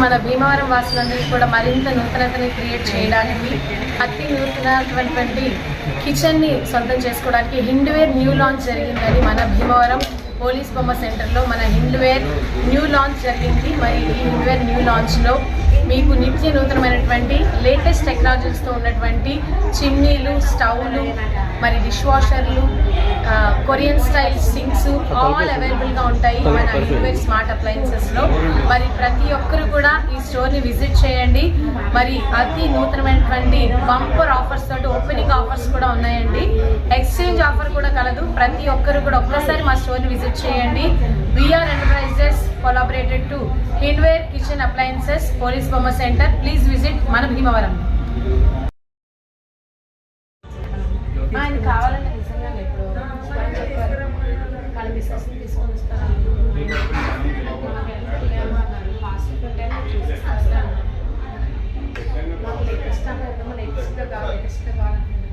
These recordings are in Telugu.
మన భీమవరం వాసులందరికీ కూడా మరింత నూతనతని క్రియేట్ చేయడానికి అతి నూతనటువంటి కిచెన్ని సొంతం చేసుకోవడానికి హిండ్వేర్ న్యూ లాంచ్ జరిగిందని మన భీమవరం పోలీస్ బొమ్మ సెంటర్లో మన హిండ్వేర్ న్యూ లాంచ్ జరిగింది. మరి ఈ హిండ్వేర్ న్యూ లాంచ్లో మీకు నిత్య నూతనమైనటువంటి లేటెస్ట్ టెక్నాలజీస్తో ఉన్నటువంటి చిమ్నీలు స్టవ్లు మరి డిష్ వాషర్లు కొరియన్ స్టైల్ సింక్స్ ఆల్ అవైలబుల్గా ఉంటాయి మన హిండ్వేర్ స్మార్ట్ అప్లయన్సెస్లో మరి ప్రతి ఒక్కరు కూడా ఈ స్టోర్ని విజిట్ చేయండి. మరి అతి నూతనమైనటువంటి బంపర్ ఆఫర్స్ తోటి ఓపెనింగ్ ఆఫర్స్ కూడా ఉన్నాయండి. ఎక్స్చేంజ్ ఆఫర్ కూడా కలదు. ప్రతి ఒక్కరు కూడా ఒక్కసారి మా స్టోర్ని విజిట్ చేయండి. VR enterprises collaborated to Hindware kitchen appliances police Bomma centre please visit మన భీమవరం ఆయన కావాలంటే నిజంగా ఇప్పుడు ఆయన చెప్పారు మిస్సెస్ తీసుకొని వస్తాను ఫాస్ట్ ఫుడ్ చూసేస్తాను మాకు లేటెస్ట్ అంటే లేటెస్ట్గా కావాలి లేటెస్ట్గా కావాలంటున్నారు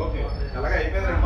ఓకే. అలాగే అయిపోయిందండి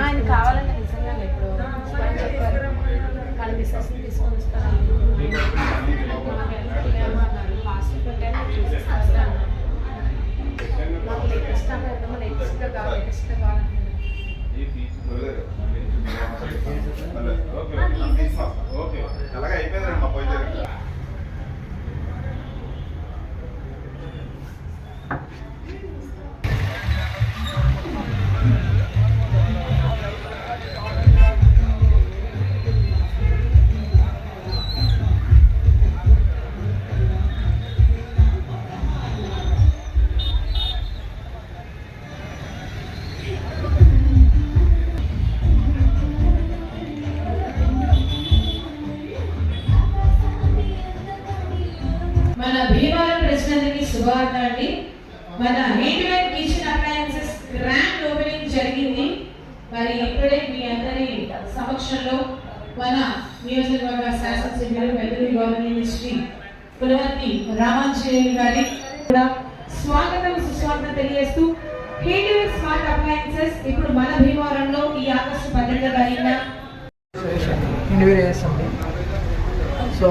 ఆయన కావాలంటే నిజంగా ఇప్పుడు వాళ్ళ మిస్సెస్ తీసుకొని వస్తాను మాకు లేటెస్ట్ అంటే లేటెస్ట్గా కావాలి లేటెస్ట్గా కావాలంటున్నారు ఓకే అలాగే అయిపోయిందండి మా పోయి మన భీమవరం ప్రజలందరికీ శుభవార్త అండి మన Hindware kitchen appliances grand opening జరిగింది. మరి ఇప్పుడే మీ అందరి సమక్షంలో మన నియోజకవర్గ శాసనసభ్యులు వెల్లుల్లి గవర్నమెంట్ శ్రీ కులవర్తి రామాంజనేయులు గారి కూడా స్వాగతం సుస్వాగతం తెలియజేస్తూ హీట్వేర్ స్మార్ట్ అప్లయన్సెస్ ఇప్పుడు మన భీమవరంలో ఈ ఆగస్టు పన్నెండవ తారీఖున సో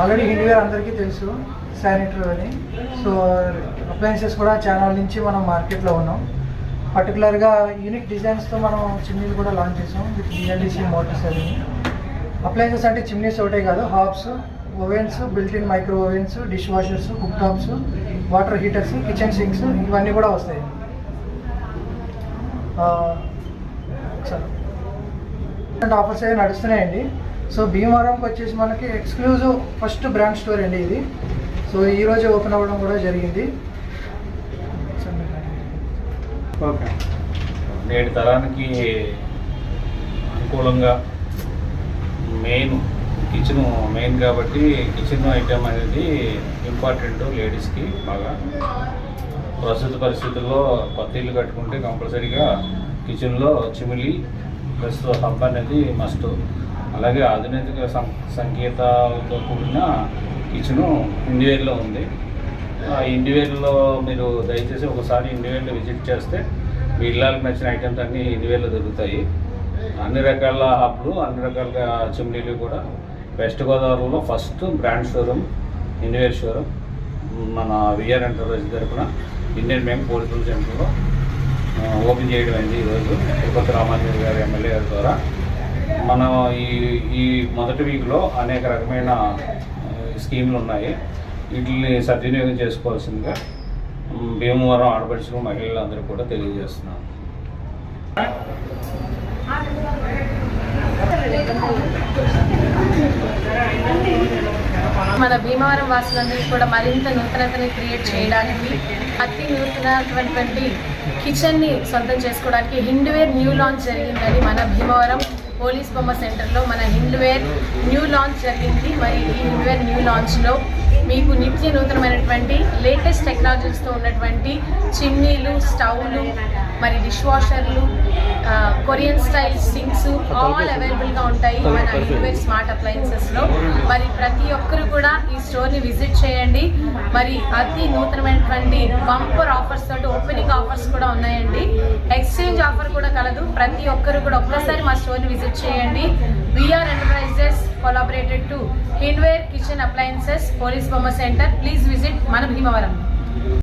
ఆల్రెడీ హిందీవేర్ అందరికీ తెలుసు శానిటరీ అని. సో అప్లయన్సెస్ కూడా చాలా నుంచి మనం మార్కెట్లో ఉన్నాం. పర్టికులర్గా యూనిక్ డిజైన్స్తో మనం చిమ్నీలు కూడా లాంచ్ చేసాం విత్ బిఎల్డిసి మోటార్స్ అవి అప్లయన్సెస్ అంటే చిమ్నీస్ ఒకటే కాదు hobs ovens built in micro ovens dishwashers cooktops water heaters kitchen sinks ఇవన్నీ కూడా వస్తాయి uh, ఆఫర్స్ అవి నడుస్తున్నాయండి. సో భీమవరంకి వచ్చేసి మనకి ఎక్స్క్లూజివ్ ఫస్ట్ బ్రాండ్ స్టోర్ అండి ఇది. సో ఈరోజే ఓపెన్ అవ్వడం కూడా జరిగింది. ఓకే. నేటి తరానికి అనుకూలంగా మెయిన్ కిచెన్ మెయిన్ కాబట్టి కిచెన్ ఐటెం అనేది ఇంపార్టెంట్ లేడీస్కి బాగా. ప్రస్తుత పరిస్థితుల్లో కొత్త ఇల్లు కట్టుకుంటే కంపల్సరీగా కిచెన్లో చిమిలి ప్లస్ హబ్ అనేది మస్ట్ అలాగే ఆధునిక సం సంకేతాలతో కూడిన కిచెను ఇండివేర్లో ఉంది. ఆ ఇండివేర్లో మీరు దయచేసి ఒకసారి ఇండివేర్లో విజిట్ చేస్తే మీ ఇళ్ళకి నచ్చిన ఐటమ్స్ అన్నీ ఇండివేర్లో దొరుకుతాయి. అన్ని రకాల హబ్లు అన్ని రకాల చిమ్నీలు కూడా వెస్ట్ గోదావరిలో first brand showroom Hindware showroom. మన విఆర్ ఎంటర్ప్రైజ్ తరఫున ఇండియన్ బ్యాంక్ పోలీసుల సెంటర్లో ఓపెన్ చేయడం అయింది ఈరోజు. తిరుపతి రామాంజన్ గారు ఎమ్మెల్యే గారి ద్వారా. మనం ఈ ఈ మొదటి వీక్లో అనేక రకమైన స్కీమ్లు ఉన్నాయి. వీటిని సద్వినియోగం చేసుకోవాల్సిందిగా భీమవరం ఆడపడుచులు మహిళలందరూ కూడా తెలియజేస్తున్నాను మన భీమవరం వాసులందరికీ కూడా మరింత నూతనతని క్రియేట్ చేయడానికి అతి నూతనటువంటి కిచెన్ని సొంతం చేసుకోవడానికి హిండ్వేర్ న్యూ లాంచ్ జరిగిందని మన భీమవరం పోలీస్ బొమ్మ సెంటర్లో మన హిండ్వేర్ న్యూ లాంచ్ జరిగింది. మరి ఈ హిండ్వేర్ న్యూ లాంచ్లో మీకు నిత్య నూతనమైనటువంటి లేటెస్ట్ టెక్నాలజీస్తో ఉన్నటువంటి చిమ్నీలు స్టవ్లు మరి డిష్ వాషర్లు కొరియన్ స్టైల్ సింక్స్ ఆల్ అవైలబుల్గా ఉంటాయి మన హిండ్వేర్ స్మార్ట్ అప్లయన్సెస్లో. మరి ప్రతి ఒక్కరు కూడా ఈ స్టోర్ని విజిట్ చేయండి. మరి అతి నూతనమైనటువంటి బంపర్ ఆఫర్స్ తోటి ఓపెనింగ్ ఆఫర్స్ కూడా ఉన్నాయండి. ఎక్స్చేంజ్ ఆఫర్ కూడా కలదు. ప్రతి ఒక్కరు కూడా ఒక్కసారి మా స్టోర్ని విజిట్ చేయండి. VR enterprises collaborated to Hindware kitchen appliances police Bomma centre please visit మన భీమవరం